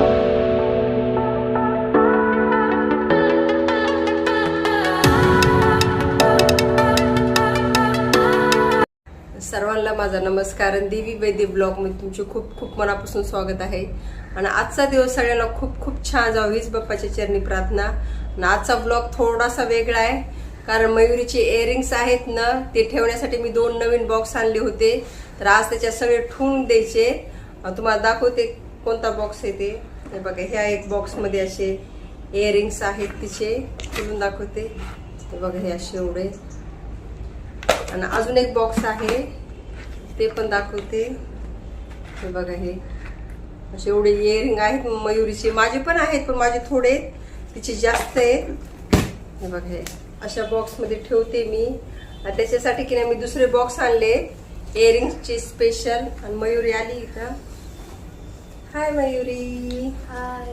सर्वांना माझा नमस्कार. देवी वैद्य ब्लॉगमध्ये तुमचे खूप खूप मनापासून स्वागत आहे. आणि आजचा दिवस सगळ्यांना खूप खूप छान जाऊ हीच बाप्पाच्या चरणी प्रार्थना. आणि आजचा ब्लॉग थोडासा वेगळा आहे. कारण मयुरीचे इयरिंग्स आहेत ना ते ठेवण्यासाठी मी दोन नवीन बॉक्स आणले होते. तर आज त्याच्यात सगळे ठेवून द्यायचे. तुम्हाला दाखवते कोणता बॉक्स आहे ते. हे बघा ह्या एक बॉक्समध्ये असे इयरिंग्स आहेत तिचे खुलून दाखवते. हे बघा हे असे एवढे. आणि अजून एक बॉक्स आहे ते पण दाखवते. हे बघा हे. असे एवढे इयरिंग आहेत मयुरीचे. माझे पण आहेत पण माझे थोडे तिचे जास्त आहेत. हे बघा हे. अशा बॉक्समध्ये ठेवते मी. आणि त्याच्यासाठी की नाही मी दुसरे बॉक्स आणले. इयरिंगचे स्पेशल आणि मयुरी आली इथं. हाय मयुरी हाय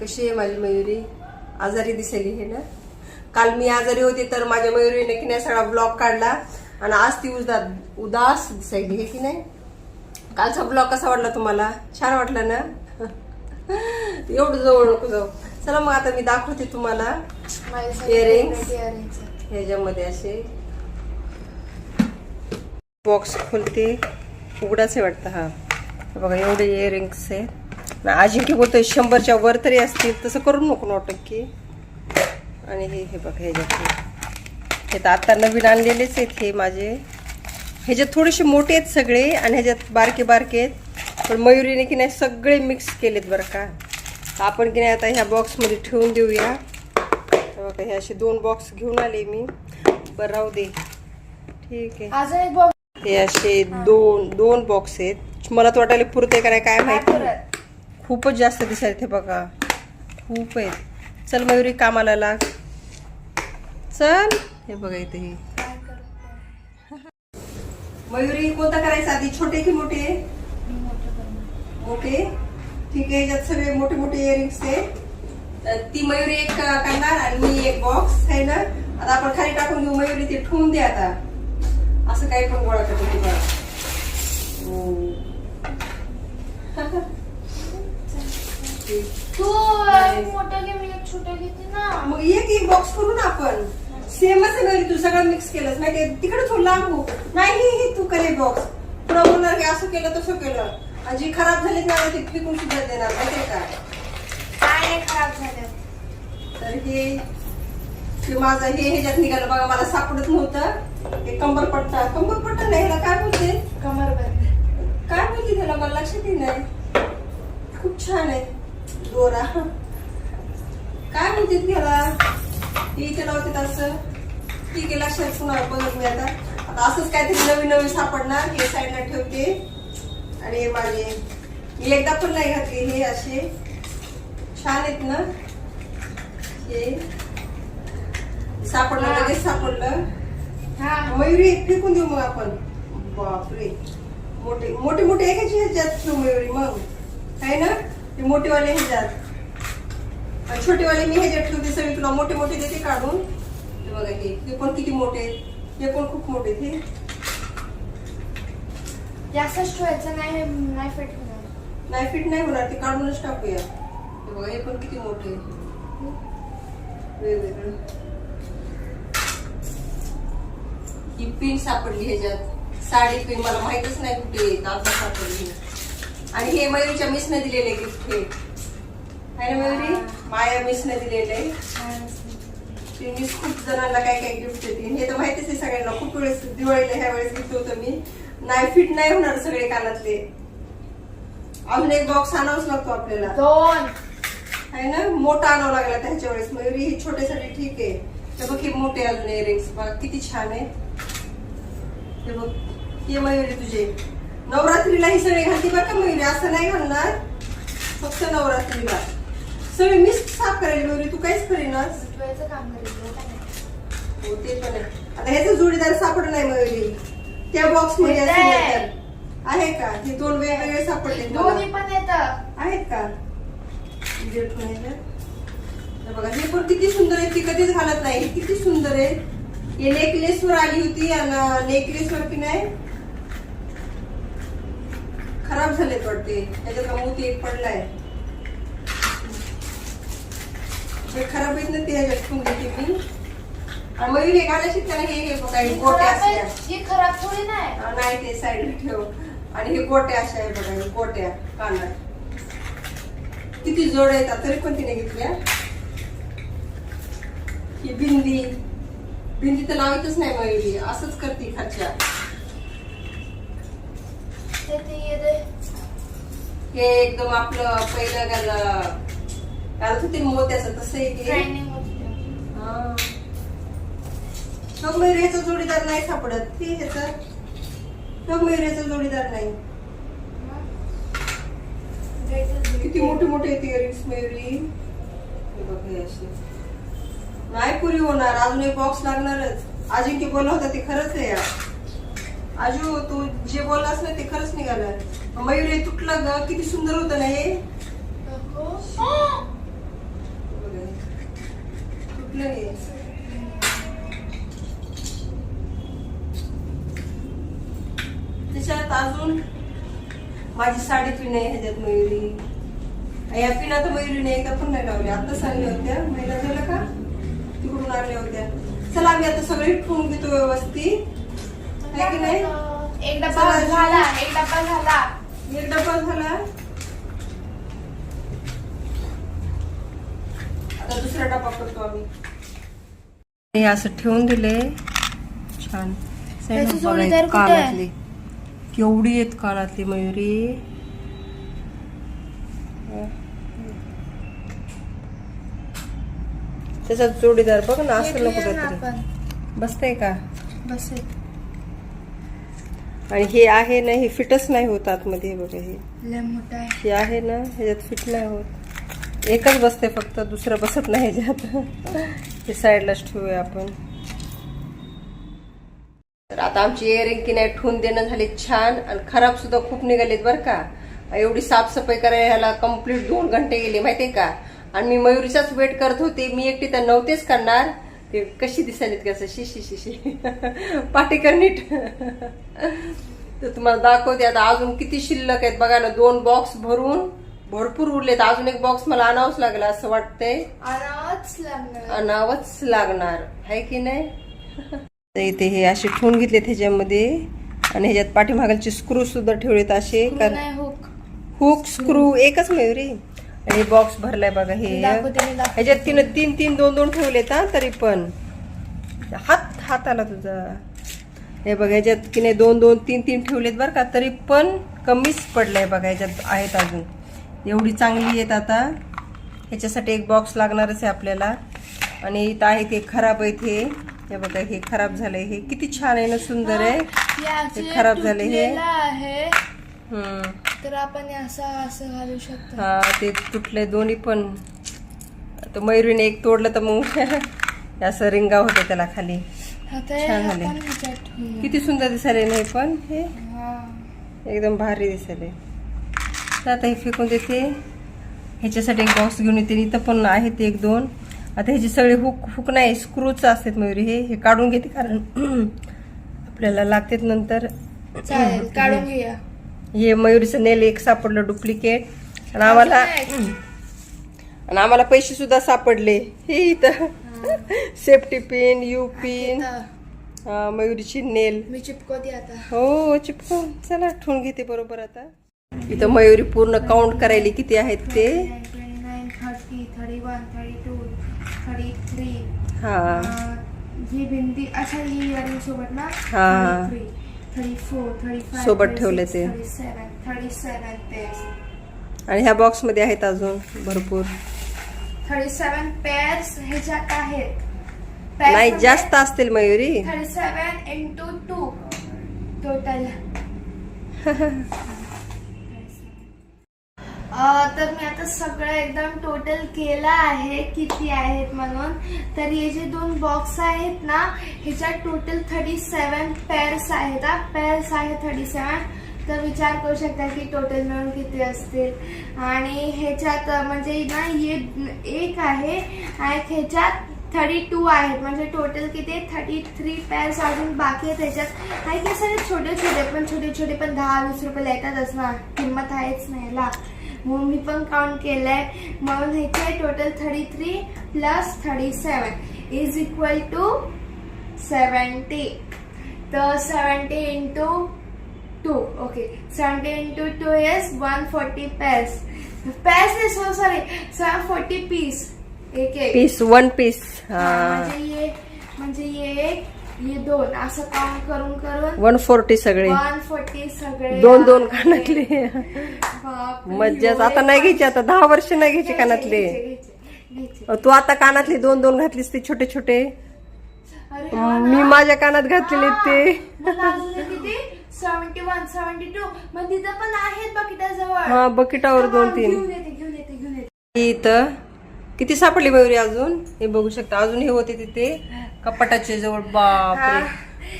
कशी आहे माझी मयुरी आजारी दिसायली हे ना? काल मी आजारी होते तर माझ्या मयुरीने की नाही सगळा ब्लॉग काढला आणि आज ती उदास उदास दिसायली हे की नाही? कालचा ब्लॉग कसा वाटला तुम्हाला? छान वाटला ना? एवढं जवळ नको जाऊ. चला मग आता मी दाखवते तुम्हाला Earrings. ह्याच्यामध्ये असे. बॉक्स खोलते. उघडाच आहे वाटतं हे. बघा एवढे इयरिंग्स आहे. ना अजिंक्य बोलतोय शंभरच्या वर तरी असतील तसं करू नको नऊ टक्के. आणि हे हे बघा ह्याच्यात हे तर आता नवीन आणलेलेच आहेत हे माझे. ह्याच्यात थोडेसे मोठे आहेत सगळे आणि ह्याच्यात बारके बारके आहेत. पण मयुरीने की नाही सगळे मिक्स केलेत बरं का. आपण की नाही आता ह्या बॉक्समध्ये ठेवून देऊया. हे बघा हे असे दोन बॉक्स घेऊन आले मी. बरं राहू दे. ठीक आहे. अजून एक बॉक्स हे असे दोन दोन बॉक्स आहेत. मला तर वाटायला पुरते का नाही काय माहिती. खूपच जास्त दिसायला ते बघा. खूप आहेत. चल मयुरी कामाला लाग. चल. हे बघा इथे हे. मयुरी कोणता करायचा आधी? छोटे की मोठे? मोठे. ठीक आहे याच्यात सगळे मोठे मोठे इयरिंग्स आहे. ती मयुरी एक करणार आणि मी एक बॉक्स आहे ना? आता आपण खाली टाकून देऊ. मयुरी ते ठेवून दे आता. असं काही पण गोळा करतो ते हो. तू एक मोठं घे मी एक छोटं घेते ना. मग एक एक बॉक्स करू ना आपण सेमच आहे मयुरी तू सगळं मिक्स केलंस माहितीये तिकडे थोडं लांबू नाही हे तू करे बॉक्स तुला बोलणार की असं केलं तसं केलं. आणि जी खराब झाली ना ती विकून सुद्धा देणार माहितीये का? काय नाही खराब झालं. तर हे हे माझं हे ह्याच्यात निघालं बघा मला सापडत नव्हतं. हे कंबरपट्टा कंबरपट्टा नाही ह्याला काय बोलते? कमर काय बोलते त्याला? मला लक्षात नाही. खूप छान आहे. दोरा काय म्हणते त्याला? हे इथे लावते असं. ठीक आहे लक्षात पुन्हा बघत मी आता. आता असंच काहीतरी नवीन नवीन सापडणार हे साईडला ठेवते. आणि हे माझे मी एकदा पण नाही घातले हे असे. छान आहेत ना? हे. सापडलं लगेच सापडलं. हा. मयुरी एक फेकून देऊ मग आपण. बापरे. मोठे मोठे मोठे एकाची ह्याच्यात मयुरी मग. आहे ना? ते मोठेवाले ह्याच्यात छोटेवाले मी ह्याच्यात ठेवते सगळे तुला मोठे मोठे देते काढून. हे बघा हे हे पण किती मोठे हे पण खूप मोठे हे. जास्तच ठेवायचं नाही नाही फिट होणार. नाही फिट नाही होणार ते काढूनच टाकूया. हे बघा हे पण किती मोठे. वेगवेगळं. ही पिन सापडली ह्याच्यात. साडी पिन मला माहितच नाही कुठे आता सापडली. आणि हे मयुरीच्या मिसने दिलेले गिफ्ट हे. आहे ना मयुरी? माया मिसने दिलेले. ती मिस खूप जणांना काय काय गिफ्ट देते. हे तर माहितीच आहे सगळ्यांना. खूप वेळेस दिवाळीला ह्या वेळेस गिफ्ट होतं मी. नाही फिट नाही होणार सगळे कानातले. अजून एक बॉक्स आणावाच लागतो आपल्याला. दोन. आहे ना? मोठा आणावं लागला त्यांच्या वेळेस. मयुरी ही छोट्यासाठी ठीक आहे. हे बघ हे मोठे अजून इयरिंग्स बघा किती छान आहे. हे बघ हे मयुरी तुझे. नवरात्रीला ही सगळे घालते बरं का मयुरी असं नाही घालणार. फक्त नवरात्रीला. सगळे मिस साफ करायला मयुरी तू काहीच करेल हो ते पण आहे. आता ह्याचं जोडीदार सापड नाही मयुरी त्या बॉक्समध्ये. असेल. आहे का? हे दोन वेगवेगळे सापडले दोन्ही पण येतं. आहेत का? बघा हे पण किती सुंदर आहे. ती कधीच घालत नाही. किती सुंदर आहे. हे नेकलेस वर आली होती आणि नेकलेस वर की नाही? खराब झालेत वाटते. त्याच्यातला मोती एक पडलाय. खराब आहेत ना ते ह्याच्यात ठेवून देते मी. आणि मयूर हे घालायची त्याला हे हे बघा हे गोटे. असल्या ही खराब थोडी नाही. हा, नाही ते साईडला ठेव. आणि हे गोट्या अशा आहे बघा हे गोट्या कानात. किती जोड आहेत तरी पण तिने घेतल्या. ही बिंदी. बिंदी तर लावतच नाही मयुरी. असंच करते खालच्या. ते येते. हे एकदम आपलं पहिलं गाला घालत होते मोत्याचं तसं आहे ते. ट्रेनिंग होती हा. बघ मयुरीचा जोडीदार नाही सापडत ते ह्याचा बघ मयुरीचा जोडीदार नाही. किती मोठे मोठे आहेत इयरिंग्स मयुरी नाही पुरी होणार अजून एक बॉक्स लागणारच. अजिंक्य बोलला होता ते खरंच आहे यार. आजू तू जे बोललास ना ते खरंच निघालं. मयूर हे तुटलं ग किती सुंदर होतं ना हे. तुटलं नाही. त्याच्यात अजून माझी साडी पिन आहे ह्याच्यात मयुरी. या पिना तर मयुरी नाही का? पण नाही लावल्या आताच आणल्या होत्या. महिला झालं का? तिकडून आणल्या होत्या. चला आम्ही आता सगळे ठेवून घेतो व्यवस्थित. आहे की नाही? एक डबा झाला एक डबा झाला. एक डबा झाला. आता दुसरा डबा करतो आम्ही. हे असं ठेवून दिले. छान? कानातली. केवढी आहेत कानातली मयुरी. त्याचा जोडीदार बघ ना असं नको बसतंय का? बस आणि हे आहे ना हे फिटच नाही होत आतमध्ये हे बघा हे. आहे. हे आहे ना ह्याच्यात फिट नाही होत. एकच बसते फक्त दुसरं बसत नाही ह्याच्यात. हे साईडलाच ठेवूया आपण. तर आता आमची इयरिंग की नाही ठेवून देणं झाले छान आणि खराब सुद्धा खूप निघालेत बरं का. एवढी साफसफाई करायला ह्याला कंप्लीट दोन घंटे गेले माहितीये का? आणि मी मयुरीचाच वेट करत होते. मी एकटी तर नव्हतेच करणार. ते कशी दिसायलीत कसं शिशी शिशी पाटेकर नीट. तर तुम्हाला दाखवते आता अजून किती शिल्लक आहेत. बघा ना दोन बॉक्स भरून भरपूर उरलेत. अजून एक बॉक्स मला आणावंच लागला असं वाटतंय. आणावंच लागणार. आणावंच लागणार. आहे की नाही? इथे हे असे ठेवून घेतले त्याच्यामध्ये आणि ह्याच्यात पाठीमागालचे स्क्रू सुद्धा ठेवलेत असे. कारण हुक हुक स्क्रू एकच मयुरी. हे बॉक्स भरलाय बघा हे. ह्याच्यात तिनं तीन तीन दोन दोन ठेवलेत हा तरी पण. हात हात आला तुझा. हे बघा ह्याच्यात की नाही दोन दोन तीन तीन ठेवलेत बरं का तरी पण कमीच पडलंय बघा ह्याच्यात आहेत अजून. एवढी चांगली आहेत आता. ह्याच्यासाठी एक बॉक्स लागणारच आहे आपल्याला. आणि इथं आहे ते खराब आहे हे. हे बघा हे खराब झालंय हे. किती छान आहे ना सुंदर आहे. हे खराब झाले हे. हम्म. तर आपण असं असं घालू शकतो. हा ते तुटले दोन्ही पण. तर मयुरीने एक तोडलं तर मग असं रिंगा होतं त्याला खाली. छान झाले. किती सुंदर दिसायले नाही पण हे? हा. एकदम भारी दिसायले. तर आता हे फेकून देते. ह्याच्यासाठी एक बॉक्स घेऊन येते. इथं पण आहेत एक दोन. आता ह्याची सगळे हुक हुक नाही स्क्रूच असतात मयुरी हे हे काढून घेते कारण आपल्याला लागतात नंतर. काढून घेऊया. हे मयुरीचं नेल एक सापडलं डुप्लिकेट आणि आम्हाला आणि आम्हाला पैसे सुद्धा सापडले. हे इथं. सेफ्टी पिन यू पिन मयुरीची नेल. मी चिपकवते आता. हो चिपकून चला ठेवून घेते बरोबर आता. इथं मयुरी पूर्ण काउंट करायली किती आहेत ते? हा. ही भिंती अच्छा ही सोबत ना हा. सोबत ठेवले ते. आणि ह्या बॉक्समध्ये आहेत अजून भरपूर. थर्टी सेवन पेअर्स ह्याच्यात आहेत. नाही जास्त असतील Mayuri. Thirty seven into two total तर मी आता सगळं एकदम टोटल केलं आहे किती आहेत म्हणून. तर हे जे दोन बॉक्स आहेत ना ह्याच्यात टोटल थर्टी सेवन पेअर्स आहेत हा. पेअर्स आहे थर्टी सेवन तर विचार करू शकता की टोटल मिळून किती असतील. आणि ह्याच्यात म्हणजे ना ये एक आहे आणि ह्याच्यात थर्टी टू आहेत. म्हणजे टोटल किती थर्टी थ्री पेअर्स अजून बाकी आहेत त्याच्यात काही की सारे छोटे छोटे पण छोटे छोटे पण दहा वीस रुपये येतातच ना किंमत आहेच नाही ला म्हणून मी पण काउंट केलंय. म्हणून ह्याचे total thirty three plus thirty seven is equal to seventy तर seventy into two okay seventy into two is one forty pairs pairs नाही so sorry seven forty piece एक एक. पीस वन पीस हा, म्हणजे ये म्हणजे ये एक ये दोन. असं काउंट करून करून. वन फोर्टी सगळे. वन फोर्टी सगळे. दोन दोन. कानातले. बापरे, मज्जाच. एवढे आता नाही घ्यायची आता दहा वर्ष नाही घ्यायची घ्यायचे, कानातले. घ्यायचे, घ्यायचे, घ्यायचे. अ, तू आता कानातले दोन दोन घातलीस ते छोटे छोटे. अरे हा ना. मी माझ्या कानात घातलेले ते. मला अजून एक किती? सेव्हन्टी वन सेव्हन्टी टू मग तिथं पण आहेत बघ इथं जवळ हा बकेटावर दोन तीन. घेऊन येते घेऊन येते घेऊन येते. इथं किती सापडली मयुरी अजून? हे बघू शकता. अजून हे होते तिथे कपाटाचे जवळ. बापरे. हा.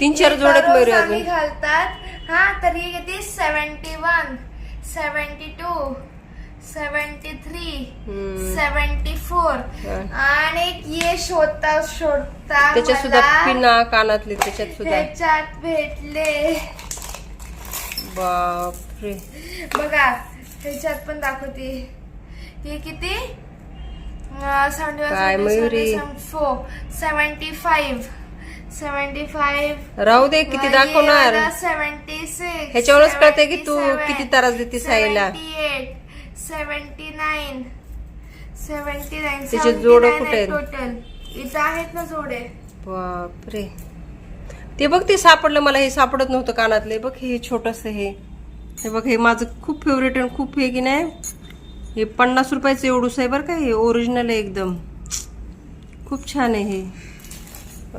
तीन चार दररोज मयुरी अजून. घालतात. हा तर ही किती? Seventy one seventy two seventy three hmm. Seventy four. आणि ये शोधता शोधता त्याच्यात सुद्धा पिना कानातले त्याच्यात सुद्धा ह्याच्यात भेटले. बापरे. बघा ह्याच्यात पण दाखवते. हे किती? काय Mayuri? Seventy five. Seventy five. राहू दे किती दाखवणार. Seventy six. ह्याच्यावरच कळतंय की तू किती त्रास देते साईला. Seventy nine. Seventy nine. त्याचे जोडं कुठे? टोटल इथं आहेत ना जोडे. बापरे. ते बघ ते सापडलं मला हे सापडत नव्हतं कानातले. बघ हे छोटस हे. हे बघ हे माझं खूप फेवरेट आणि खूप हे की नाही? हे पन्नास रुपयाचं एवढूस आहे बरं का हे ओरिजिनल आहे एकदम. खूप छान आहे हे.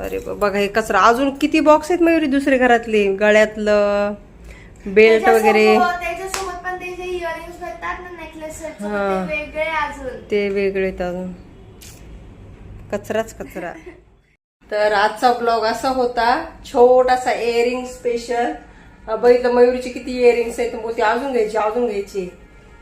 अरे बघा हे कचरा. अजून किती बॉक्स आहेत मयुरी दुसरे घरातले? गळ्यातलं बेल्ट वगैरे. ते वेगळे अजून. कचराच कचरा. तर आजचा ब्लॉग असा होता. छोटासा इयरिंग स्पेशल बघितलं मयुरीची किती इयरिंग्स आहेत मग ती अजून घ्यायची अजून घ्यायची.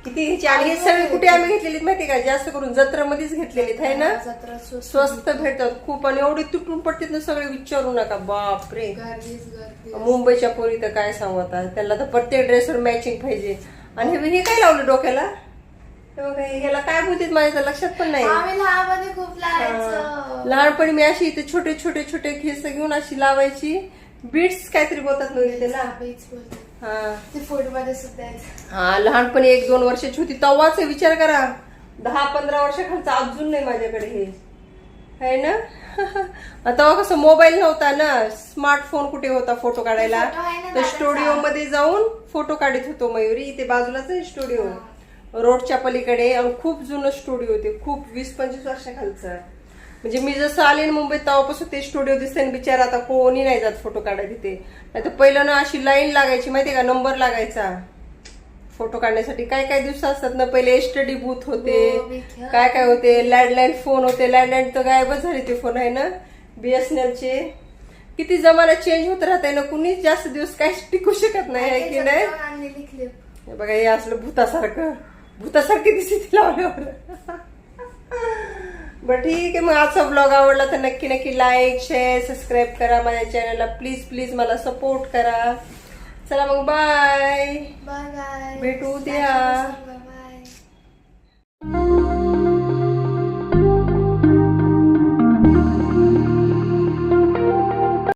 किती घ्यायची आणि हे सगळे कुठे आम्ही घेतलेले माहिती का? जास्त करून जत्रामध्येच घेतलेले आहे ना? जत्रा स्वस्त स्वस्त भेटतात खूप आणि एवढे तुटून पडतात ना सगळे विचारू नका. बापरे. गर्दीच गर्दी मुंबईच्या पोरी तर काय सांगू आता? त्यांना तर प्रत्येक ड्रेसवर मॅचिंग पाहिजे. आणि हे हे काय लावलं डोक्याला? हे बघा, हे- याला काय बोलतात माझ्या तर लक्षात पण नाही. आम्ही लहानपणी खूप लावायचो लहानपणी मी अशी इथे छोटे छोटे छोटे खेस घेऊन अशी लावायची. बीट्स काहीतरी बोलतात म्हणजे त्याला बीच बोलतात. हा ते फोटो मध्ये सुद्धा आहेत. हा लहानपणी एक दोन वर्षाची होती तेव्हाच हे विचार करा. दहा पंधरा वर्षाखालचा अजून नाही माझ्याकडे हे. आहे ना? तेव्हा कसं मोबाईल नव्हता ना स्मार्टफोन कुठे होता फोटो काढायला? तर. स्टुडिओ मध्ये जाऊन फोटो काढत होतो मयुरी इथे बाजूलाच आहे स्टुडिओ. रोडच्या पलीकडे आणि खूप जुनं स्टुडिओ ते खूप वीस पंचवीस वर्षाखालचं. म्हणजे मी जसं आले ना मुंबईत तेव्हापासून ते स्टुडिओ दिसते बिचार. आता कोणी नाही जात फोटो काढायला तिथे. नाही तर पहिलं ना अशी लाईन लागायची माहितीये का? नंबर लागायचा. फोटो काढण्यासाठी काय काय दिवस असतात ना? पहिले स्टडी बूथ होते हो. काय काय होते? लँडलाईन फोन होते. लँडलाईन तर गायबच झाले ते फोन आहे ना? बीएसएनएलचे किती जमाना चेंज होत राहते ना? कुणीच जास्त दिवस काय टिकू शकत नाही आहे की नाही? बघा हे असलं भूतासारखं. भूतासारखी दिसते लावल्यावर बरं ठीक आहे. मग आजचा ब्लॉग आवडला तर नक्की नक्की लाईक शेअर सबस्क्राईब करा माझ्या चॅनलला प्लीज प्लीज मला सपोर्ट करा. चला मग बाय बाय बाय भेटू. बाय